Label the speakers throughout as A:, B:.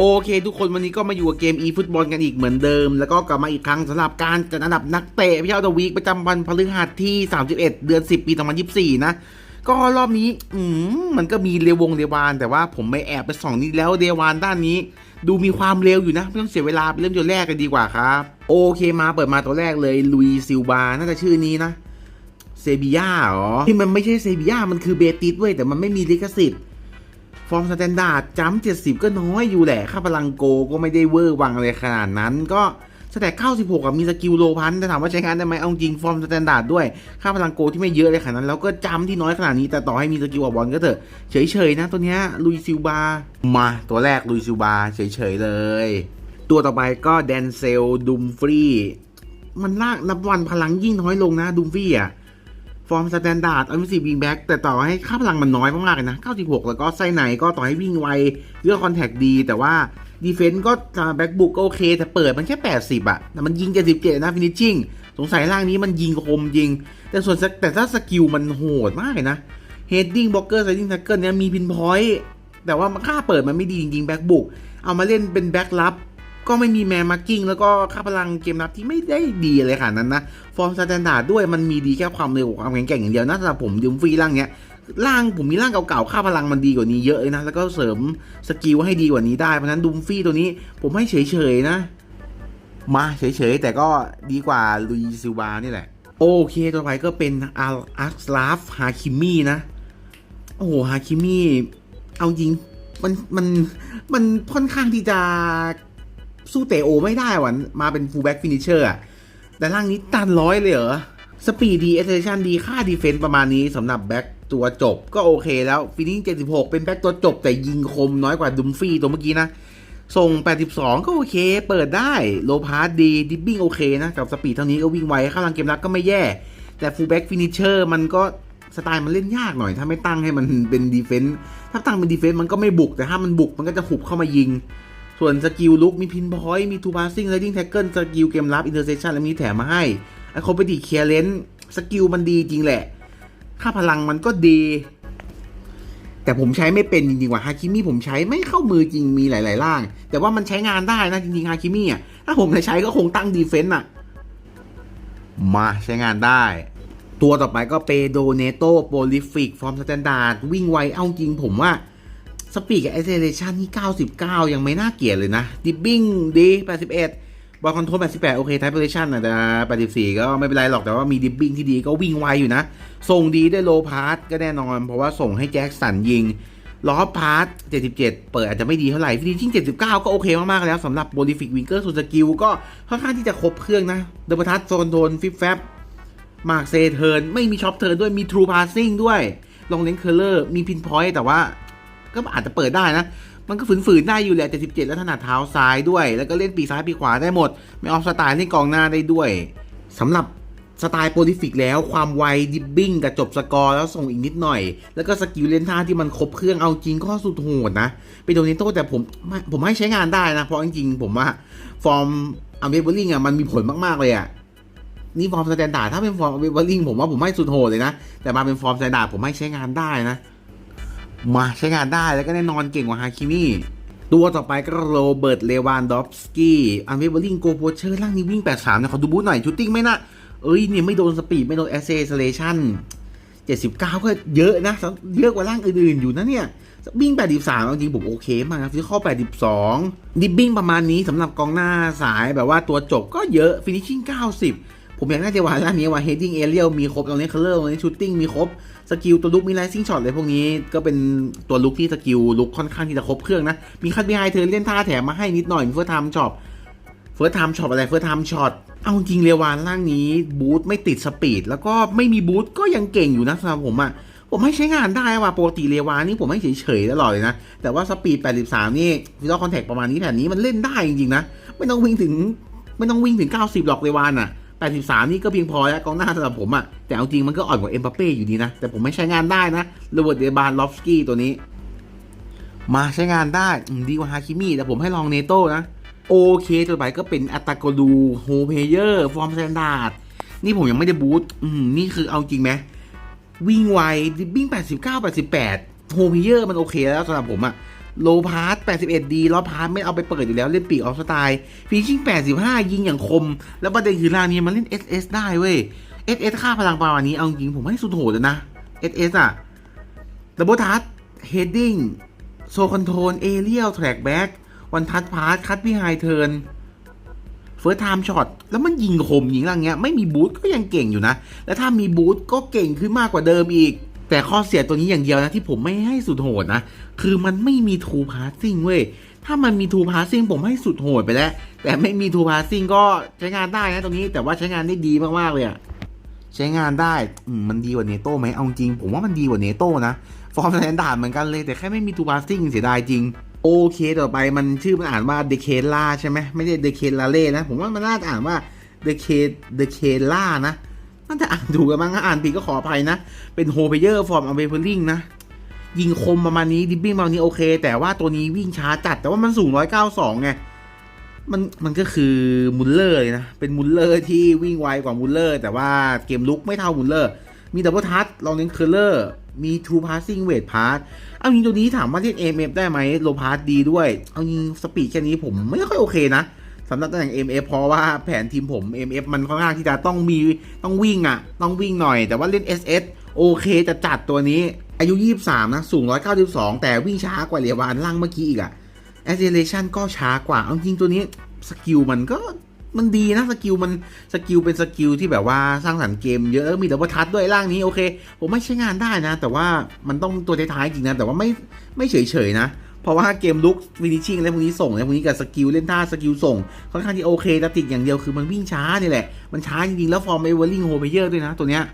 A: โอเคทุกคนวันนี้ก็มาอยู่กับเกม e ฟุตบอลกันอีกเหมือนเดิม แล้วก็กลับมาอีกครั้งสำหรับการจัดอันดับนักเตะพิเศษดวีคประจำวันพฤหัสที่ 31 เดือน 10 ปี 2024 นะ ก็รอบนี้อืมมันก็มีเรวงเรวาน แต่ว่าผมไม่แอบไปส่องนี่แล้วเรวานด้านนี้ ดูมีความเร็วอยู่นะ ไม่ต้องเสียเวลาไปเริ่มตัวแรกกันดีกว่าครับ โอเคมาเปิดมาตัวแรกเลยลุยซิลบาน่าจะชื่อนี้นะเซบีย่าเหรอที่มันไม่ใช่เซบีย่ามันคือเบติสเว้ยแต่มันไม่มีลิขสิทธิ์ ฟอร์มสแตนดาร์ดจัมป์70ก็น้อยอยู่แหละ ค่าพลังโกก็ไม่ได้เวอร์วังอะไรขนาดนั้น ก็สแตท96กับมีสกิลโลพันแต่ถามว่าใช้งานได้ไหมเอาจริงฟอร์มสแตนดาร์ดด้วย ค่าพลังโกที่ไม่เยอะเลยขนาดนั้น แล้วก็จัมที่น้อยขนาดนี้ แต่ต่อให้มีสกิลออกบอลก็เถอะ เฉยๆนะตัวเนี้ยลุยซิลบา มาตัวแรกลุยซิลบาเฉยๆเลย ตัวต่อไปก็แดนเซลดุมฟรีมันลากนับวันพลังยิ่งน้อยลงนะดุมฟรีอะ ฟอร์มสแตนดาร์ดอ f ิ n วิงแบ็กแต่ต่อให้ค่าพลังมันน้อยมากๆเลยนะ 96 แล้วก็ไส้ไหนก็ต่อให้วิ่งไวเลือกคอนแทคดี แต่ว่าดีเฟนต์ก็แบ็กบุกก็โอเค แต่เปิดมันแค่ 80อะแต่มันยิง 77 นะฟินิชชิ่งสงสัยร่างนี้มันยิงคมยิง แต่ส่วนแต่ถ้าสกิลมันโหดมากเลยนะเฮดดิ้งบล็อกเกอร์ไซดิ้งแท็กเกิลเนี่ยมีพินพอยต์แต่ว่าค่าเปิดมันไม่ดีจริงๆแบ็กบุกเอามาเล่นเป็นแบ็กลับ ก็ไม่มีแมนมาร์กิ้งแล้วก็ค่าพลังเกมรับที่ไม่ได้ดีอะไรขนาดนั้นนะ ฟอร์มสแตนดาร์ดด้วยมันมีดีแค่ความเร็วกับความแข็งแกร่งอย่างเดียวนะสำหรับผมยืมฟรีร่างเนี้ยร่างผมมีร่างเก่าๆ ค่าพลังมันดีกว่านี้เยอะเลยนะ แล้วก็เสริมสกิลให้ดีกว่านี้ได้ เพราะฉะนั้นดุมฟรีตัวนี้ผมให้เฉยๆนะ มาเฉยๆ แต่ก็ดีกว่าลุยซิวานี่แหละ โอเคต่อไปก็เป็นอาร์อัสลาฟฮาคิมี่นะ โอ้โหฮาคิมี่เอาจริงมันมันมันค่อนข้างที่จะ สู้เตโอไม่ได้วันมาเป็นฟูลแบ็กฟินิชเชอร์อะแต่ร่างนี้ตันร้อยเลยเหรอ สปีดดีเอเซชันดีค่าดีเฟนต์ประมาณนี้สำหรับแบ็กตัวจบก็โอเคแล้วฟินิช76 เป็นแบ็กตัวจบ แต่ยิงคมน้อยกว่าดุมฟี่ตัวเมื่อกี้นะส่ง 82 ก็โอเค เปิดได้ โลพาร์ดดี ดิบบิ้งโอเคนะ กับสปีดเท่านี้ก็วิ่งไวข้าลังเกมรับก็ไม่แย่ แต่ฟูลแบ็กฟินิชเชอร์มันก็สไตล์มันเล่นยากหน่อย ถ้าไม่ตั้งให้มันเป็นดีเฟนต์ถ้าตั้งเป็นดีเฟนต์มันก็ไม่บุก แต่ถ้ามันบุกมันก็จะหุบเข้ามายิง ส่วนสกิลลุกมีพินพอยต์มีทูพาสซิ่งไลดิ้งแท็กเกิลสกิลเกมรับอินเตอร์เซชันแล้วมีแถมมาให้ไอคอมเพติเคลียร์เลนสกิลมันดีจริงแหละ ค่าพลังมันก็ดี แต่ผมใช้ไม่เป็นจริงๆว่ะฮาคิมิผมใช้ไม่เข้ามือจริงมีหลายๆร่าง แต่ว่ามันใช้งานได้นะจริงๆฮาคิมิอะถ้าผมจะใช้ก็คงตั้งดีเฟนต์อะ มาใช้งานได้ ตัวต่อไปก็เปโดเนโตโปลิฟิกฟอร์มสแตนดาร์ดวิ่งไว เอาจริงผมว่า สปีดกับ a อเ e เ a ชันนี่ 99 ยังไม่น่าเกลียดเลยนะ ดิบบิ้งดี 81 บอลคอนโทรล 88 โอเคไทป์โพซิชันอาจจะ84 ก็ไม่เป็นไรหรอกแต่ว่ามีดิบบิ้งที่ดีก็วิ่งไวอยู่นะ ส่งดีได้โลพาร์ตก็แน่นอน เพราะว่าส่งให้แจ็คสันยิงล้อพาร์ต77 เปิดอาจจะไม่ดีเท่าไหร่ฟินิชชิ่ง79 ก็โอเคมาก ๆ แล้วสำหรับโบลิฟิกวิงเกอร์สุดสกิลก็ค่อนข้างที่จะครบเครื่องนะเดบทัสโซนโทนฟิปแฟบมาร์กเซเทิร์นไม่มีช็อปเทิร์นด้วยมีทรูพาสซิ่งด้วยลองเลนเคอร์เลอร์มีพินพอยต์แต่ว่า ก็อาจจะเปิดได้นะ มันก็ฝืนๆได้อยู่แหละ77แล้วถนัดเท้าซ้ายด้วย แล้วก็เล่นปีซ้ายปีขวาได้หมด ไม่ออฟสไตล์เล่นกองหน้าได้ด้วยสำหรับสไตล์โปรลิฟิกแล้วความไวดิบบิ้งกับจบสกอร์แล้วส่งอีกนิดหน่อย แล้วก็สกิลเล่นท่าที่มันครบเครื่องเอาจริงก็สุดโหดนะเป็นโดนิโต้แต่ผมผมให้ใช้งานได้นะ เพราะจริงๆผมว่าฟอร์มอัมเบเบอร์ลิงอะมันมีผลมากๆเลยอะนี่ฟอร์มสแตนดาร์ดถ้าเป็นฟอร์มอัมเบเบอร์ลิงผมว่าผมให้สุดโหดเลยนะ แต่มาเป็นฟอร์มสแตนดาร์ดผมให้ใช้งานได้นะ มาใช้งานได้แล้วก็แน่นอนเก่งกว่าฮาคิมิตัวต่อไปก็โรเบิร์ต เลวานดอฟสกี้อันเวเบอร์ลิงโกโพเชอร์ร่างนี้วิ่ง 83นะขอดูบูทหน่อยชูตติ้งไม่น่าเอ้ยเนี่ยไม่โดนสปีด ไม่โดนแอสเซสเลชั่น79 ก็เยอะนะ เยอะกว่าร่างอื่นๆอยู่นะเนี่ยวิ่ง83เอาจริงผมโอเคมากนะฟิข้อ82ดิบบิ้งประมาณนี้สำหรับกองหน้าสายแบบว่าตัวจบก็เยอะฟินิชชิ่ง90 ผมอยากได้เจวาร่างนี้ว่าเฮดดิ้งเอเรียลมีครบตรงนี้คอร์เลอร์ตรงนี้ชูตติ้งมีครบสกิลตัวลุกมีไลซิ่งช็อตอะไรพวกนี้ก็เป็นตัวลุกที่สกิลลุกค่อนข้างที่จะครบเครื่องนะ มีคัดบีไฮเธอเล่นท่าแถมมาให้นิดหน่อยเฟิร์สไทม์ช็อตเฟิร์สไทม์ช็อตอะไรเฟิร์สไทม์ช็อตเอาจริงเรวานร่างนี้บูทไม่ติดสปีดแล้วก็ไม่มีบูทก็ยังเก่งอยู่นะสำหรับผมอะ่ะผมให้ใช้งานได้ว่ะปกติเรวานี่ผมให้เฉยๆตลอดเลยนะ แต่ว่าสปีด 83 นี่ฟิลคอนแทคประมาณนี้แผ่นนี้มันเล่นได้จริงๆนะ ไม่ต้องวิ่งถึงไม่ต้องวิ่งถึง 90 หรอกเรวานอะ 83 นี่ก็เพียงพอแล้วกองหน้าสำหรับผมอะ่ะ แต่เอาจริงมันก็อ่อนกว่าเอ็มบัปเป้อยู่ดีนะ แต่ผมไม่ใช้งานได้นะโรเบิร์ตเดบานลอฟสกี้ตัวนี้ มาใช้งานได้ดีกว่าฮาคิมิแต่ผมให้ลองเนโต้นะ โอเคตัวไปก็เป็นอัตโกดูโฮเพเยอร์ ฟอร์มสแตนดาร์ดนี่ผมยังไม่ได้บูตอืมนี่คือเอาจริงไหมวิ่งไววิ่ง 89 88โฮเพเยอร์มันโอเคแล้วสำหรับผมอะ โลพาร์ต81ดีลอพาร์ตไม่เอาไปเปิดอยู่แล้วเล่นปีกออฟสไตล์ฟีชิ่ง 85 ยิงอย่างคม แล้วประเด็นคือลางนี้มันเล่น SS ได้เว้ย SS ค่าพลังประมาณนี้เอาจริงผมให้สุดโหดเลยนะ SS อะดับเบิลทัชเฮดดิ้งโซคอนโทรลเอเรียลแทร็กแบ็กวันทัชพาสคัตพี่ไฮเทิร์นเฟิร์สไทม์ช็อตแล้วมันยิงคมยิงอะไรเงี้ยไม่มีบูทก็ยังเก่งอยู่นะ แล้วถ้ามีบูทก็เก่งขึ้นมากกว่าเดิมอีก แต่ข้อเสียตัวนี้อย่างเดียวนะที่ผมไม่ให้สุดโหดนะ คือมันไม่มีทูพาสซิ่งเว้ย ถ้ามันมีทูพาสซิ่งผมให้สุดโหดไปแล้ว แต่ไม่มีทูพาสซิ่งก็ใช้งานได้นะตรงนี้แต่ว่าใช้งานได้ดีมากๆเลยอะใช้งานได้มันดีกว่าเนโต้ไหมเอาจริง ผมว่ามันดีกว่าเนโต้นะ ฟอร์มแตนดาร์ดเหมือนกันเลย แต่แค่ไม่มีทูพาสซิ่งเสียดายจริงโอเคต่อไปมันชื่อมันอ่านว่าเดเคล่าใช่ไหมไม่ได้เดเคลาเล่นะ ผมว่ามันน่าจะอ่านว่าเดเคเดเคล่านะ น่าจะอ่านถูกกันมั้งอ่านผิดก็ขออภัยนะ เป็นโฮเพเยอร์ฟอร์มอเวเ r อร์ลิงนะ ยิงคมประมาณนี้ดิบบิ้งประมาณนี้โอเค แต่ว่าตัวนี้วิ่งช้าจัด แต่ว่ามันสูง192ไงมันมันก็คือมุลเลอร์เลยนะ เป็นมุลเลอร์ที่วิ่งไวกว่ามุลเลอร์ แต่ว่าเกมลุกไม่เท่ามุลเลอร์ มีดับเบิลทัชลองเน้นเคอร์เลอร์มีทูพาสซิ่งเวทพาสเอาจริงตัวนี้ถามว่าเล่น AMF ได้ไหมโลพาสดีด้วย เอาจริงสปีดแค่นี้ผมไม่ค่อยโอเคนะ สำหรับตำแหน่ง MF เพราะว่าแผนทีมผม MF มันค่อนข้างที่จะต้องมีต้องวิ่งอะ่ะ ต้องวิ่งหน่อย แต่ว่าเล่น SS โอเคจะจัดตัวนี้ อายุ 23 นะ สูง 192 แต่วิ่งช้ากว่าเรียวานล่างเมื่อกี้อีกอะ acceleration ก็ช้ากว่าเอาจริงตัวนี้สกิลมันก็มันดีนะสกิลมันสกิลเป็นสกิลที่แบบว่าสร้างสรรค์เกมเยอะมีดับเบิลทัชด้วยร่างนี้โอเค ผมไม่ใช้งานได้นะ แต่ว่ามันต้องตัวท้ายๆจริงนะ แต่ว่าไม่ไม่เฉยๆนะ ราะว่าเกมลุกฟินิชชิ่งอะไรพวกนี้ส่งอะไรพวกนี้กับสกิลเล่นท่าสกิลส่งค่อนข้างที่โอเคแต่ติดอย่างเดียวคือมันวิ่งช้านี่แหละ มันช้าจริงๆแล้วฟอร์มเอเวอร์ลิงโฮเพเยอร์ด้วยนะตัวเนี้ย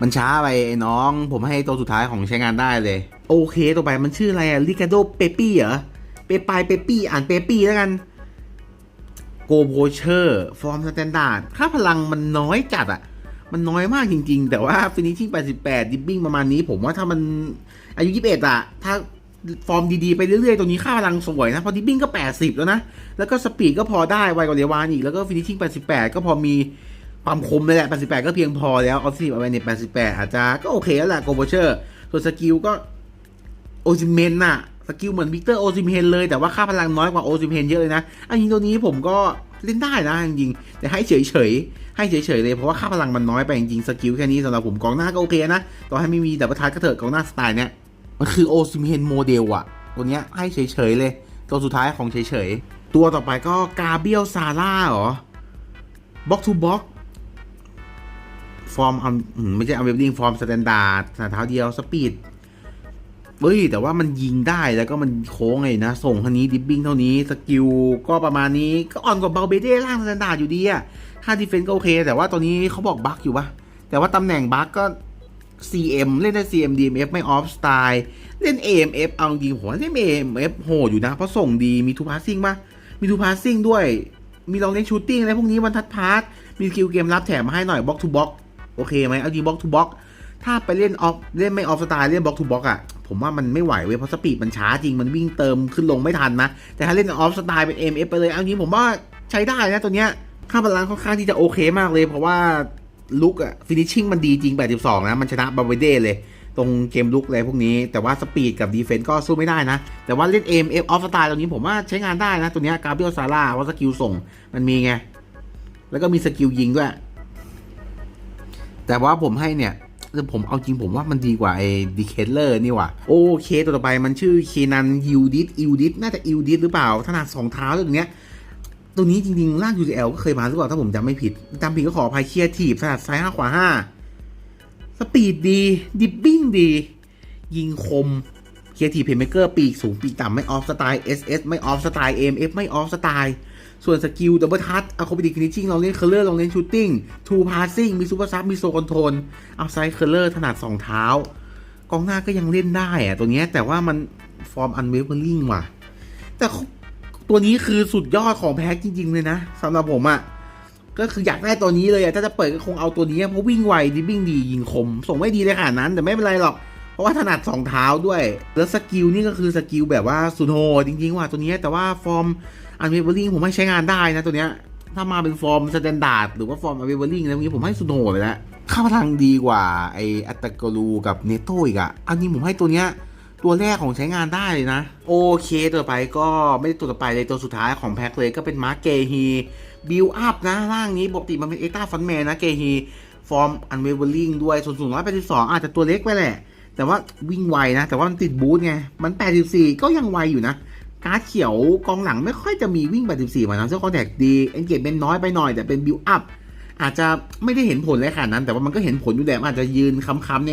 A: มันช้าไปไอ้น้อง ผมให้ตัวสุดท้ายของใช้งานได้เลย โอเคต่อไปมันชื่ออะไรอะลิกาโดเปปี้เหรอเปปายเปปี้อ่านเปปี้แล้วกันโกโบเชอร์ฟอร์มสแตนดาร์ดค่าพลังมันน้อยจัดอะมันน้อยมากจริง ๆ แต่ว่าฟินิชชิ่ง88 ดิบบิ้งประมาณนี้ ผมว่าถ้ามันอายุ 21อะถ้า ฟอร์มดีๆ ไปเรื่อยๆ ตัวนี้ค่าพลังสวยนะเพอดิบบิ้งก็ 80 แล้วนะ แล้วก็สปีดก็พอได้ไวกว่าเรวานอีก แล้วก็ฟินิชชิ่ง 88 ก็พอมีความคมเลยแหละ 88 ก็เพียงพอแล้ว ออฟซิฟเอาไว้ใน88 อาจจะก็โอเคแล้วแหละโกโบเชอร์ส่วนสกิลก็โอซิเมนน่ะ สกิลเหมือนวิกเตอร์โอซิเมนเลย แต่ว่าค่าพลังน้อยกว่าโอซิเมนเยอะเลยนะ อันนี้ตัวนี้ผมก็เล่นได้นะจริงๆแต่ให้เฉยๆ ให้เฉยๆเลยเพราะว่าค่าพลังมันน้อยไปจริงๆ สกิลแค่นี้สำหรับผมกองหน้าก็โอเคนะ ต่อให้ไม่มีดับเบิลทัชก็เถอะกองหน้าสไตล์เนี้ย มันคือโอซิเมนโมเดลอะตัวเนี้ยให้เฉยๆเลย ตัวสุดท้ายของเฉยๆ ตัวต่อไปก็กาเบียลซาร่าเหรอบ็อกทูบ็อกฟอร์มไม่ใช่อัมเบลลิงฟอร์มสแตนดาร์ดสาเท้าเดียวสปีดเฮ้ย แต่ว่ามันยิงได้แล้วก็มันโค้งไงนะ ส่งเท่านี้ ดิบบิ้งเท่านี้ สกิลก็ประมาณนี้ก็อ่อนกว่าเบลเบเด้ล่างสแตนดาร์ดอยู่ดีอะค่าดีเฟนส์ก็โอเค แต่ว่าตอนนี้เขาบอกบั๊กอยู่ปะแต่ว่าตำแหน่งบั๊กก็ CM เล่นได้ CM DMF ไม่ออฟสไตล์เล่น AMF เอาจริงผมว่าเล่น AMF โหอยู่นะ เพราะส่งดีมีทูพาสซิ่งปะมีทูพาสซิ่งด้วย มีลองเล่นชูตติ้งอะไรพวกนี้วันทัดพาร์ทมีสกิลเกมรับแถมมาให้หน่อยบล็อกทูบล็อกโอเคไหมเอาจริงบล็อกทูบล็อกถ้าไปเล่นออฟเล่นไม่ออฟสไตล์เล่นบล็อกทูบล็อกอะผมว่ามันไม่ไหวเว้ยเพราะสปีดมันช้าจริงมันวิ่งเติมขึ้นลงไม่ทันนะ แต่ถ้าเล่นออฟสไตล์เป็น AMF ไปเลยเอาจริงผมว่าใช้ได้นะตัวเนี้ยค่าพลังค่อนข้างที่จะโอเคมากเลย เพราะว่า ลุกอะฟินิชชิ่งมันดีจริง 82 นะ มันชนะบาเวเดเลย ตรงเกมลุกอะไรพวกนี้ แต่ว่าสปีดกับดีเฟนต์ก็สู้ไม่ได้นะ แต่ว่าเล่น AMF อฟออฟสไตล์ตัวนี้ผมว่าใช้งานได้นะ ตัวนี้กาเบรียลซาร่าว่าสกิลส่งมันมีไง แล้วก็มีสกิลยิงด้วย แต่ว่าผมให้เนี่ยผมเอาจริงผมว่ามันดีกว่าไอ้ดีเคเลอร์นี่ว่ะโอเค ตัวต่อไปมันชื่อเคนันยูดิสอิวดิสน่าจะอิวดิสหรือเปล่าขนาดสองเท้าตัวเนี้ย ตัวนี้จริงๆล่าง UCL ก็เคยมาหรือเปล่าถ้าผมจำไม่ผิดจำผิดก็ขออภัยเคลียร์ทีบขนาดซ้ายห้าขวาห้าสปีดดี ดิบบิ้งดี ยิงคมเคียร์ทีเพย์เมเกอร์ปีกสูงปีกต่ำไม่ออฟสไตล์ SS ไม่ออฟสไตล์ AMF ไม่ออฟสไตล์ ส่วนสกิลดับเบิลทัชอะคอมบิดิฟินิชิ่งเราเล่นเคอร์เลอร์เราเล่นชูตติ้งทูพาสซิ่งมีซูเปอร์ซับมีโซคอนโทรลเอาไซด์เคอร์เลอร์ถนัดสองเท้ากองหน้าก็ยังเล่นได้อะตัวเนี้ยแต่ว่ามันฟอร์มอันเวเวอร์ลิงว่ะ แต่ ตัวนี้คือสุดยอดของแพ็กจริง ๆ เลยนะสำหรับผมอะ่ะก็คืออยากได้ตัวนี้เลยอะถ้าจะเปิดก็คงเอาตัวนี้เพราะวิ่งไวดิบิ้งดียิงคม ส่งไม่ดีเลยขนาดนั้น แต่ไม่เป็นไรหรอก เพราะว่าถนัดสองเท้าด้วย แล้วสกิลนี่ก็คือสกิลแบบว่าสุดโหดจริง ๆ ว่ะตัวนี้แต่ว่าฟอร์มอันเวเวอร์ลิงผมไม่ใช้งานได้นะตัวเนี้ยถ้ามาเป็นฟอร์มสแตนดาร์ดหรือว่าฟอร์มอันเวเวอร์ลิงอะไรพวกนี้ผมให้สุดโหดเลยละค่าพลังดีกว่าไออัตตกรูกับเนโตอีกอะอันนี้ผมให้ตัวเนี้ย ตัวแรกของใช้งานได้เลยนะ โอเคตัวต่อไปก็ไม่ได้ตัวต่อไปเลยตัวสุดท้ายของแพ็คเลยก็เป็นมาร์เกฮีบิลอัพนะร่างนี้ปกติมันเป็นเอต้าฟันแมนนะเกฮีฟอร์มอันเวเวอร์ลิงด้วยส่วนสูงร้อยแปดสิบสองอาจจะตัวเล็กไปแหละ แต่ว่าวิ่งไวนะ แต่ว่ามันติดบูทไง มัน 84 ก็ยังไวอยู่นะ การ์ดเขียวกองหลังไม่ค่อยจะมีวิ่ง 84 มานะเสื้อคอนแทคดีเอนเกจเป็นน้อยไปหน่อยแต่เป็นบิลอัพอาจจะไม่ได้เห็นผลเลยขนาดนั้น แต่ว่ามันก็เห็นผลอยู่แหละอาจจะยืนค้ำๆใน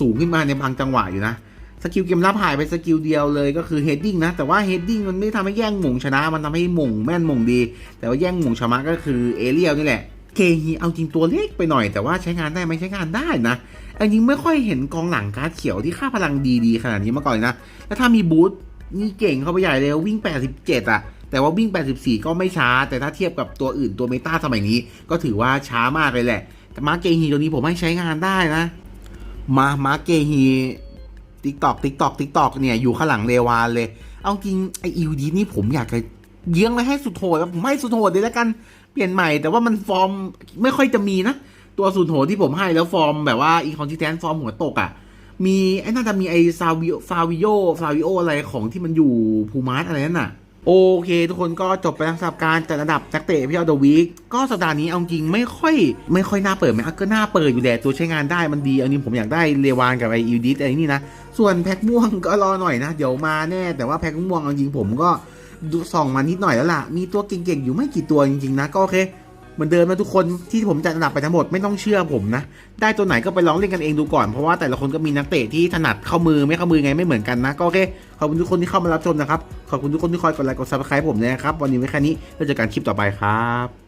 A: สูงขึ้นมาในบางจังหวะอยู่นะ สกิลเกมรับหายไปสกิลเดียวเลยก็คือเฮดดิ้งนะ แต่ว่าเฮดดิ้งมันไม่ทำให้แย่งหม่งชนะ มันทำให้หม่งแม่นหม่งดี แต่ว่าแย่งหม่งชนะก็คือเอเรียลนี่แหละเคฮีเอาจริงตัวเล็กไปหน่อยแต่ว่าใช้งานได้ไหมใช้งานได้นะอันนี้ไม่ค่อยเห็นกองหลังการ์ดเขียวที่ค่าพลังดีๆขนาดนี้มาก่อนนะ แล้วถ้ามีบูทนี่เก่งเข้าไปใหญ่เลยวิ่ง 87 อะ แต่ว่าวิ่ง 84 ก็ไม่ช้า แต่ถ้าเทียบกับตัวอื่นตัวเมตาสมัยนี้ ก็ถือว่าช้ามากเลยแหละ แต่มาร์เกฮีตัวนี้ผมให้ใช้งานได้นะ มามาร์เกฮี ติ๊กตอกติ๊กตอกติ๊กตอกเนี่ยอยู่ข้างหลังเรวานเลย เอาจริงไออิวดีนี่ผมอยากจะเยื้องไปให้สุดโหดครับผมให้สุดโหดเลยแล้วกันเปลี่ยนใหม่ แต่ว่ามันฟอร์มไม่ค่อยจะมีนะ ตัวสุดโหดที่ผมให้แล้วฟอร์มแบบว่าอีคอนทิแทนฟอร์มหัวตกอะ่ะ มีไอ้น่าจะมีไอซาวิโอซาวิโอซาวิโออะไรของที่มันอยู่พูมาร์อะไรนั่นน่ะ โอเค ทุกคนก็จบไปแล้วสำหรับการจัดอันดับนักเตะพี่เอาเดอะวีคก็สัปดาห์นี้เอาจริงไม่ค่อย ไม่ค่อยน่าเปิดไหมอะก็น่าเปิดอยู่แหละตัวใช้งานได้มันดีเอาจริงผมอยากได้เรวานกับไออิวดิสอะไรนี่นะ ส่วนแพ็คม่วงก็รอหน่อยนะ เดี๋ยวมาแน่ แต่ว่าแพ็คม่วงเอาจริงผมก็ดูส่องมานิดหน่อยแล้วล่ะ มีตัวเก่งๆอยู่ไม่กี่ตัวจริงๆนะก็โอเคเหมือนเดิมนะทุกคนที่ผมจัดอันดับไปทั้งหมดไม่ต้องเชื่อผมนะ ได้ตัวไหนก็ไปลองเล่นกันเองดูก่อนเพราะว่าแต่ละคนก็มีนักเตะที่ถนัดเข้ามือไม่เข้ามือไงไม่เหมือนกันนะก็โอเค ขอบคุณทุกคนที่เข้ามารับชมนะครับ ขอบคุณทุกคนที่คอยกดไลค์กดซับสไครป์ผมนะครับ วันนี้ไว้แค่นี้แล้วเจอกันคลิปต่อไปครับ